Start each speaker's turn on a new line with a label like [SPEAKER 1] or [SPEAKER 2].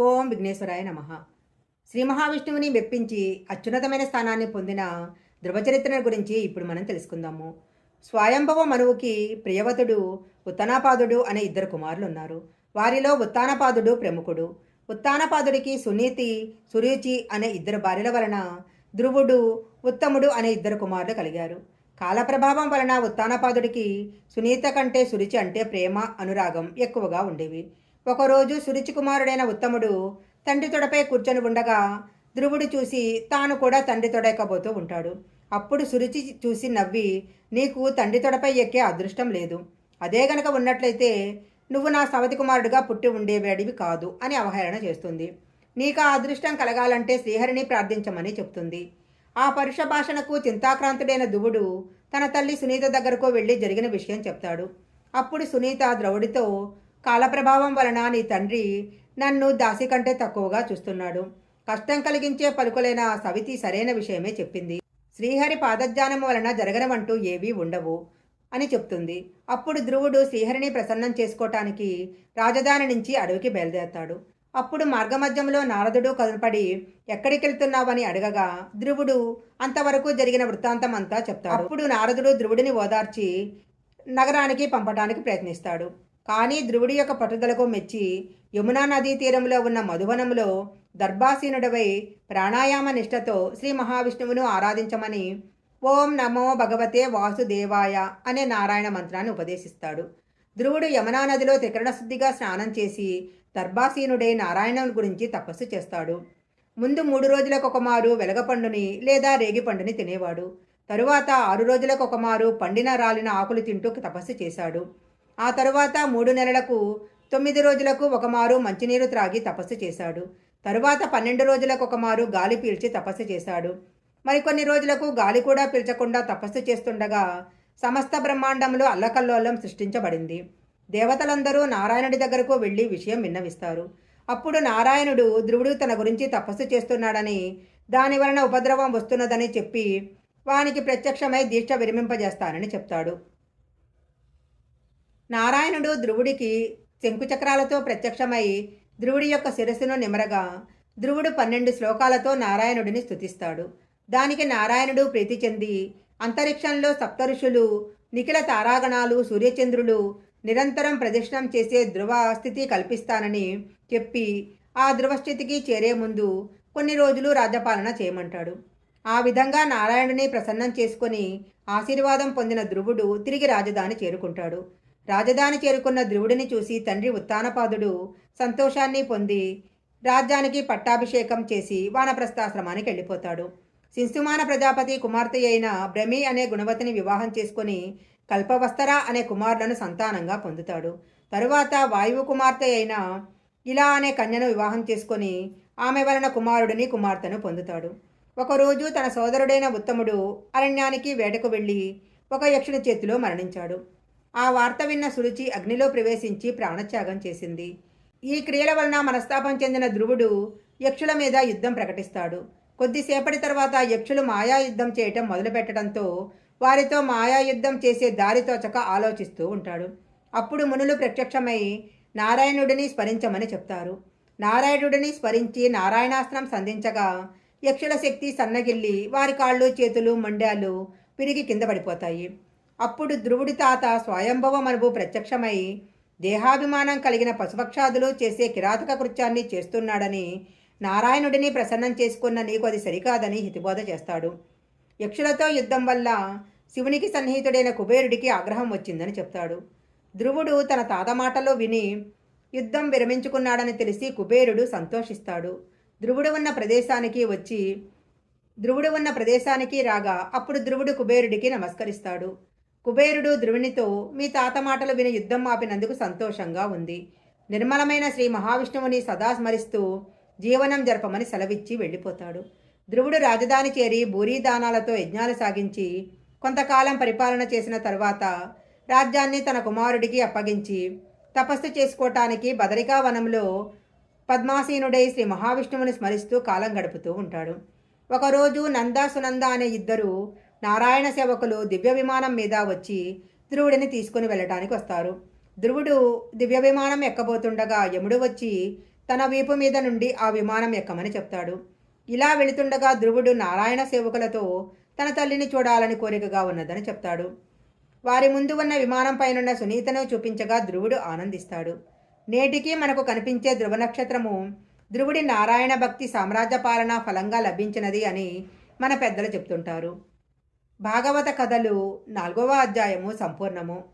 [SPEAKER 1] ఓం విఘ్నేశ్వరాయ నమ. శ్రీ మహావిష్ణువుని మెప్పించి అత్యున్నతమైన స్థానాన్ని పొందిన ధృవచరిత్ర గురించి ఇప్పుడు మనం తెలుసుకుందాము. స్వయంభవ మనువుకి ప్రియవతుడు ఉత్తానపాదుడు అనే ఇద్దరు కుమారులు ఉన్నారు వారిలో ఉత్తానపాదుడు ప్రముఖుడు. ఉత్తానపాదుడికి సునీతి సురుచి అనే ఇద్దరు భార్యల వలన ధ్రువుడు ఉత్తముడు అనే ఇద్దరు కుమారులు కలిగారు. కాలప్రభావం వలన ఉత్తానపాదుడికి సునీత కంటే సురుచి అంటే ప్రేమ అనురాగం ఎక్కువగా ఉండేవి. ఒకరోజు సురుచికుమారుడైన ఉత్తముడు తండ్రి తొడపై కూర్చొని ఉండగా ధ్రువుడు చూసి తాను కూడా తండ్రి తొడైకపోతూ ఉంటాడు. అప్పుడు సురుచి చూసి నవ్వి నీకు తండ్రి తొడపై ఎక్కే అదృష్టం లేదు. అదే గనక ఉన్నట్లయితే నువ్వు నా సవతి కుమారుడుగా పుట్టి ఉండేవాడివి కాదు అని అవహేళన చేస్తుంది. నీకు ఆ అదృష్టం కలగాలంటే శ్రీహరిని ప్రార్థించమని చెప్తుంది. ఆ పరుష భాషణకు చింతాక్రాంతుడైన దువుడు తన తల్లి సునీత దగ్గరకు వెళ్ళి జరిగిన విషయం చెప్తాడు. అప్పుడు సునీత ద్రౌడితో కాలప్రభావం వలన నీ తండ్రి నన్ను దాసి కంటే తక్కువగా చూస్తున్నాడు. కష్టం కలిగించే పలుకులైన సవితి సరైన విషయమే చెప్పింది. శ్రీహరి పాదజ్ఞానం వలన జరగనవంటూ ఏవీ ఉండవు అని చెప్తుంది. అప్పుడు ధ్రువుడు శ్రీహరిని ప్రసన్నం చేసుకోవటానికి రాజధాని నుంచి అడవికి బయలుదేరతాడు. అప్పుడు మార్గమధ్యంలో నారదుడు కదలపడి ఎక్కడికి వెళ్తున్నావని అడగగా ధ్రువుడు అంతవరకు జరిగిన వృత్తాంతం అంతా చెప్తాడు. అప్పుడు నారదుడు ధ్రువుడిని ఓదార్చి నగరానికి పంపడానికి ప్రయత్నిస్తాడు. కానీ ధ్రువుడి యొక్క పట్టుదలకు మెచ్చి యమునా నదీ తీరంలో ఉన్న మధువనంలో దర్భాసీనుడవై ప్రాణాయామ నిష్టతో శ్రీ మహావిష్ణువును ఆరాధించమని ఓం నమో భగవతే వాసుదేవాయ అనే నారాయణ మంత్రాన్ని ఉపదేశిస్తాడు. ధ్రువుడు యమునా నదిలో త్రికరణశుద్ధిగా స్నానం చేసి దర్భాసీనుడై నారాయణుని గురించి తపస్సు చేస్తాడు. ముందు మూడు రోజులకు ఒకమారు వెలగపండుని లేదా రేగిపండుని తినేవాడు. తరువాత ఆరు రోజులకు ఒకమారు పండిన రాలిన ఆకులు తింటూ తపస్సు చేశాడు. ఆ తరువాత మూడు నెలలకు తొమ్మిది రోజులకు ఒకమారు మంచినీరు త్రాగి తపస్సు చేశాడు. తరువాత పన్నెండు రోజులకు ఒకమారు గాలి పీల్చి తపస్సు చేశాడు. మరికొన్ని రోజులకు గాలి కూడా పీల్చకుండా తపస్సు చేస్తుండగా సమస్త బ్రహ్మాండంలో అల్లకల్లోలం సృష్టించబడింది. దేవతలందరూ నారాయణుడి దగ్గరకు వెళ్ళి విషయం విన్నవిస్తారు. అప్పుడు నారాయణుడు ధ్రువుడు తన గురించి తపస్సు చేస్తున్నాడని దాని వలన ఉపద్రవం వస్తున్నదని చెప్పి వానికి ప్రత్యక్షమై దీక్ష విరమింపజేస్తానని చెప్తాడు. నారాయణుడు ధ్రువుడికి శంకుచక్రాలతో ప్రత్యక్షమై ధ్రువుడి యొక్క శిరస్సును నిమరగా ధ్రువుడు పన్నెండు శ్లోకాలతో నారాయణుడిని స్థుతిస్తాడు దానికి నారాయణుడు ప్రీతి చెంది అంతరిక్షంలో సప్తఋషులు నిఖిల తారాగణాలు సూర్యచంద్రులు నిరంతరం ప్రదక్షిణం చేసే ధ్రువ స్థితి కల్పిస్తానని చెప్పి ఆ ధ్రువస్థితికి చేరే ముందు కొన్ని రోజులు రాజ్యపాలన చేయమంటాడు. ఆ విధంగా నారాయణుని ప్రసన్నం చేసుకొని ఆశీర్వాదం పొందిన ధ్రువుడు తిరిగి రాజధాని చేరుకుంటాడు. రాజధాని చేరుకున్న ధ్రువుడిని చూసి తండ్రి ఉత్తానపాదుడు సంతోషాన్ని పొంది రాజ్యానికి పట్టాభిషేకం చేసి వానప్రస్థాశ్రమానికి వెళ్ళిపోతాడు. సింసుమాన ప్రజాపతి కుమార్తె అయిన బ్రహ్మి అనే గుణవతిని వివాహం చేసుకుని కల్పవస్తర అనే కుమారులను సంతానంగా పొందుతాడు. తరువాత వాయువు కుమార్తె అయిన ఇలా అనే కన్యను వివాహం చేసుకొని ఆమె వలన కుమారుడిని కుమార్తెను పొందుతాడు. ఒకరోజు తన సోదరుడైన ఉత్తముడు అరణ్యానికి వేటకు వెళ్ళి ఒక యక్షుని చేతిలో మరణించాడు. ఆ వార్త విన్న సురుచి అగ్నిలో ప్రవేశించి ప్రాణత్యాగం చేసింది. ఈ క్రియల వలన మనస్తాపం చెందిన ధ్రువుడు యక్షుల మీద యుద్ధం ప్రకటిస్తాడు. కొద్దిసేపటి తర్వాత యక్షులు మాయా యుద్ధం చేయటం మొదలుపెట్టడంతో వారితో మాయా యుద్ధం చేసే దారి తోచక ఆలోచిస్తూ ఉంటాడు. అప్పుడు మునులు ప్రత్యక్షమై నారాయణుడిని స్మరించమని చెప్తారు. నారాయణుడిని స్మరించి నారాయణాస్త్రం సంధించగా యక్షుల శక్తి సన్నగిల్లి వారి కాళ్ళు చేతులు మండ్యాలు పిరిగి కింద పడిపోతాయి. అప్పుడు ధ్రువుడి తాత స్వయంభవ మనువు ప్రత్యక్షమై దేహాభిమానం కలిగిన పశుపక్షాదులు చేసే కిరాతక కృత్యాన్ని చేస్తున్నాడని నారాయణుడిని ప్రసన్నం చేసుకున్న నీకు అది సరికాదని హితిబోధ చేస్తాడు. యక్షులతో యుద్ధం వల్ల శివునికి సన్నిహితుడైన కుబేరుడికి ఆగ్రహం వచ్చిందని చెప్తాడు. ధ్రువుడు తన తాత మాటలో విని యుద్ధం విరమించుకున్నాడని తెలిసి కుబేరుడు సంతోషిస్తాడు. ధ్రువుడు ఉన్న ప్రదేశానికి వచ్చి ధ్రువుడు ఉన్న ప్రదేశానికి రాగా అప్పుడు ధ్రువుడు కుబేరుడికి నమస్కరిస్తాడు. కుబేరుడు ధ్రువునితో మీ తాత మాటలు విని యుద్ధం ఆపినందుకు సంతోషంగా ఉంది. నిర్మలమైన శ్రీ మహావిష్ణువుని సదా స్మరిస్తూ జీవనం జరపమని సెలవిచ్చి వెళ్ళిపోతాడు. ధ్రువుడు రాజధాని చేరి భూరీ దానాలతో యజ్ఞాలు సాగించి కొంతకాలం పరిపాలన చేసిన తరువాత రాజ్యాన్ని తన కుమారుడికి అప్పగించి తపస్సు చేసుకోవటానికి బదరికా వనంలో పద్మాసీనుడై శ్రీ మహావిష్ణువుని స్మరిస్తూ కాలం గడుపుతూ ఉంటాడు. ఒకరోజు నందా సునంద అనే ఇద్దరు నారాయణ సేవకులు దివ్య విమానం మీద వచ్చి ధ్రువుడిని తీసుకుని వెళ్ళటానికి వస్తారు. ధ్రువుడు దివ్య విమానం ఎక్కబోతుండగా యముడు వచ్చి తన వీపు మీద నుండి ఆ విమానం ఎక్కమని చెప్తాడు. ఇలా వెళుతుండగా ధ్రువుడు నారాయణ సేవకులతో తన తల్లిని చూడాలని కోరికగా ఉన్నదని చెప్తాడు. వారి ముందు ఉన్న విమానం పైనున్న సునీతను చూపించగా ధ్రువుడు ఆనందిస్తాడు. నేటికి మనకు కనిపించే ధ్రువ నక్షత్రము ధ్రువుడి నారాయణ భక్తి సామ్రాజ్య పాలన ఫలంగా లభించినది అని మన పెద్దలు చెప్తుంటారు. భాగవత కథలు నాలుగవ అధ్యాయము సంపూర్ణము.